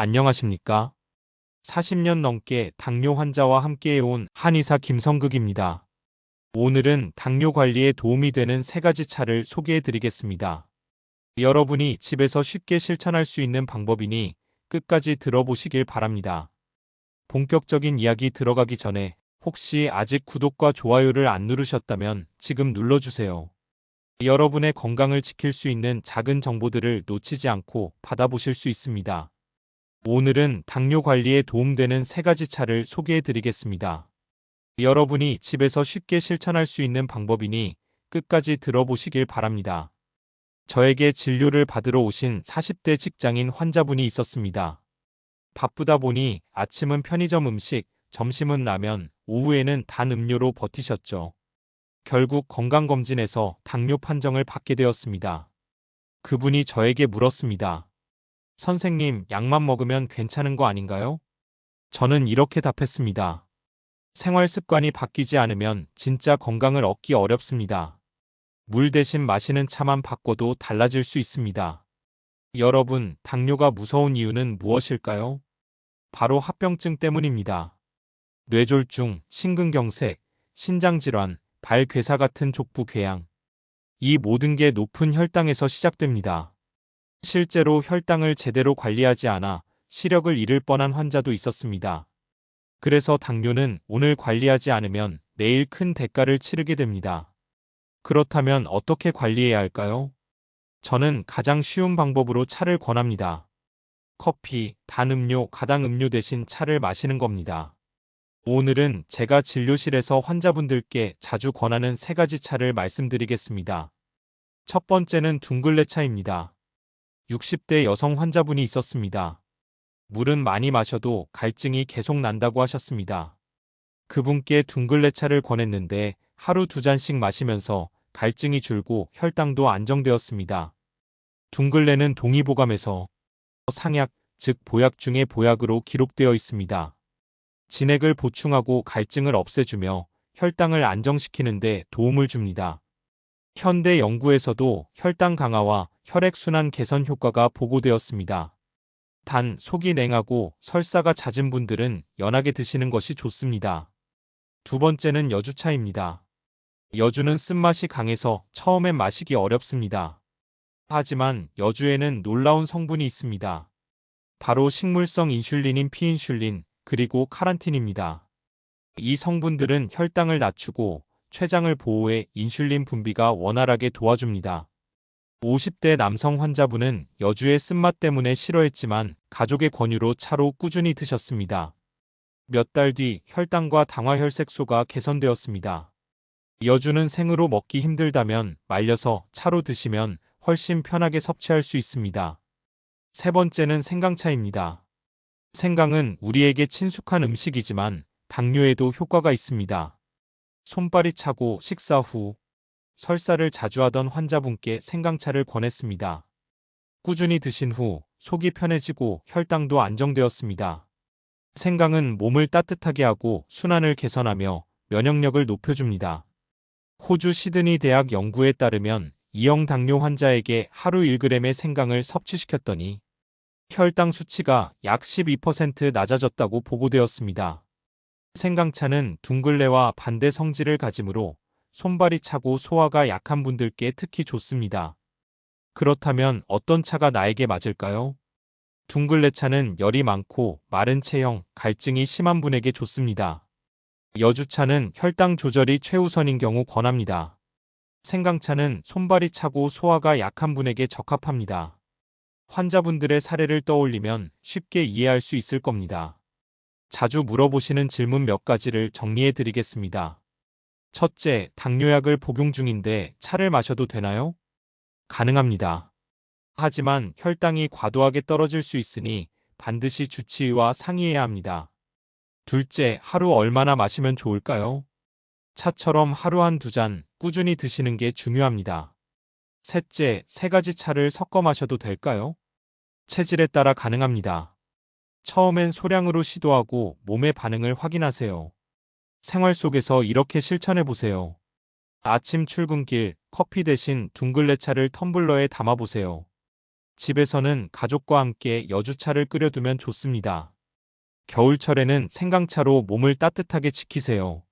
안녕하십니까? 40년 넘게 당뇨 환자와 함께해온 한의사 김성극입니다. 오늘은 당뇨 관리에 도움이 되는 세 가지 차를 소개해 드리겠습니다. 여러분이 집에서 쉽게 실천할 수 있는 방법이니 끝까지 들어보시길 바랍니다. 본격적인 이야기 들어가기 전에 혹시 아직 구독과 좋아요를 안 누르셨다면 지금 눌러주세요. 여러분의 건강을 지킬 수 있는 작은 정보들을 놓치지 않고 받아보실 수 있습니다. 오늘은 당뇨 관리에 도움되는 세 가지 차를 소개해 드리겠습니다. 여러분이 집에서 쉽게 실천할 수 있는 방법이니 끝까지 들어보시길 바랍니다. 저에게 진료를 받으러 오신 40대 직장인 환자분이 있었습니다. 바쁘다 보니 아침은 편의점 음식, 점심은 라면, 오후에는 단 음료로 버티셨죠. 결국 건강검진에서 당뇨 판정을 받게 되었습니다. 그분이 저에게 물었습니다. 선생님, 약만 먹으면 괜찮은 거 아닌가요? 저는 이렇게 답했습니다. 생활 습관이 바뀌지 않으면 진짜 건강을 얻기 어렵습니다. 물 대신 마시는 차만 바꿔도 달라질 수 있습니다. 여러분, 당뇨가 무서운 이유는 무엇일까요? 바로 합병증 때문입니다. 뇌졸중, 심근경색, 신장질환, 발괴사 같은 족부 궤양. 이 모든 게 높은 혈당에서 시작됩니다. 실제로 혈당을 제대로 관리하지 않아 시력을 잃을 뻔한 환자도 있었습니다. 그래서 당뇨는 오늘 관리하지 않으면 내일 큰 대가를 치르게 됩니다. 그렇다면 어떻게 관리해야 할까요? 저는 가장 쉬운 방법으로 차를 권합니다. 커피, 단 음료, 가당 음료 대신 차를 마시는 겁니다. 오늘은 제가 진료실에서 환자분들께 자주 권하는 세 가지 차를 말씀드리겠습니다. 첫 번째는 둥글레 차입니다. 60대 여성 환자분이 있었습니다. 물은 많이 마셔도 갈증이 계속 난다고 하셨습니다. 그분께 둥글레 차를 권했는데 하루 두 잔씩 마시면서 갈증이 줄고 혈당도 안정되었습니다. 둥글레는 동의보감에서 상약, 즉 보약 중의 보약으로 기록되어 있습니다. 진액을 보충하고 갈증을 없애주며 혈당을 안정시키는데 도움을 줍니다. 현대 연구에서도 혈당 강화와 혈액순환 개선 효과가 보고되었습니다. 단, 속이 냉하고 설사가 잦은 분들은 연하게 드시는 것이 좋습니다. 두 번째는 여주차입니다. 여주는 쓴맛이 강해서 처음엔 마시기 어렵습니다. 하지만 여주에는 놀라운 성분이 있습니다. 바로 식물성 인슐린인 피인슐린, 그리고 카란틴입니다. 이 성분들은 혈당을 낮추고 췌장을 보호해 인슐린 분비가 원활하게 도와줍니다. 50대 남성 환자분은 여주의 쓴맛 때문에 싫어했지만 가족의 권유로 차로 꾸준히 드셨습니다. 몇 달 뒤 혈당과 당화혈색소가 개선되었습니다. 여주는 생으로 먹기 힘들다면 말려서 차로 드시면 훨씬 편하게 섭취할 수 있습니다. 세 번째는 생강차입니다. 생강은 우리에게 친숙한 음식이지만 당뇨에도 효과가 있습니다. 손발이 차고 식사 후 설사를 자주 하던 환자분께 생강차를 권했습니다. 꾸준히 드신 후 속이 편해지고 혈당도 안정되었습니다. 생강은 몸을 따뜻하게 하고 순환을 개선하며 면역력을 높여줍니다. 호주 시드니 대학 연구에 따르면 이형 당뇨 환자에게 하루 1g의 생강을 섭취시켰더니 혈당 수치가 약 12% 낮아졌다고 보고되었습니다. 생강차는 둥글레와 반대 성질을 가지므로 손발이 차고 소화가 약한 분들께 특히 좋습니다. 그렇다면 어떤 차가 나에게 맞을까요? 둥글레 차는 열이 많고 마른 체형, 갈증이 심한 분에게 좋습니다. 여주차는 혈당 조절이 최우선인 경우 권합니다. 생강차는 손발이 차고 소화가 약한 분에게 적합합니다. 환자분들의 사례를 떠올리면 쉽게 이해할 수 있을 겁니다. 자주 물어보시는 질문 몇 가지를 정리해 드리겠습니다. 첫째, 당뇨약을 복용 중인데 차를 마셔도 되나요? 가능합니다. 하지만 혈당이 과도하게 떨어질 수 있으니 반드시 주치의와 상의해야 합니다. 둘째, 하루 얼마나 마시면 좋을까요? 차처럼 하루 한 두 잔 꾸준히 드시는 게 중요합니다. 셋째, 세 가지 차를 섞어 마셔도 될까요? 체질에 따라 가능합니다. 처음엔 소량으로 시도하고 몸의 반응을 확인하세요. 생활 속에서 이렇게 실천해 보세요. 아침 출근길 커피 대신 둥글레 차를 텀블러에 담아 보세요. 집에서는 가족과 함께 여주차를 끓여두면 좋습니다. 겨울철에는 생강차로 몸을 따뜻하게 지키세요.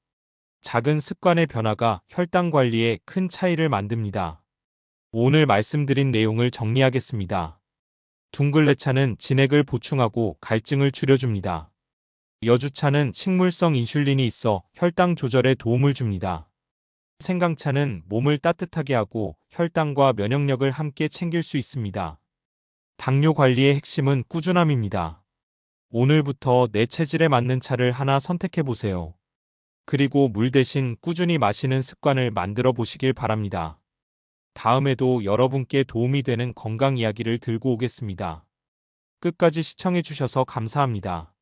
작은 습관의 변화가 혈당 관리에 큰 차이를 만듭니다. 오늘 말씀드린 내용을 정리하겠습니다. 둥글레차는 진액을 보충하고 갈증을 줄여줍니다. 여주차는 식물성 인슐린이 있어 혈당 조절에 도움을 줍니다. 생강차는 몸을 따뜻하게 하고 혈당과 면역력을 함께 챙길 수 있습니다. 당뇨 관리의 핵심은 꾸준함입니다. 오늘부터 내 체질에 맞는 차를 하나 선택해 보세요. 그리고 물 대신 꾸준히 마시는 습관을 만들어 보시길 바랍니다. 다음에도 여러분께 도움이 되는 건강 이야기를 들고 오겠습니다. 끝까지 시청해 주셔서 감사합니다.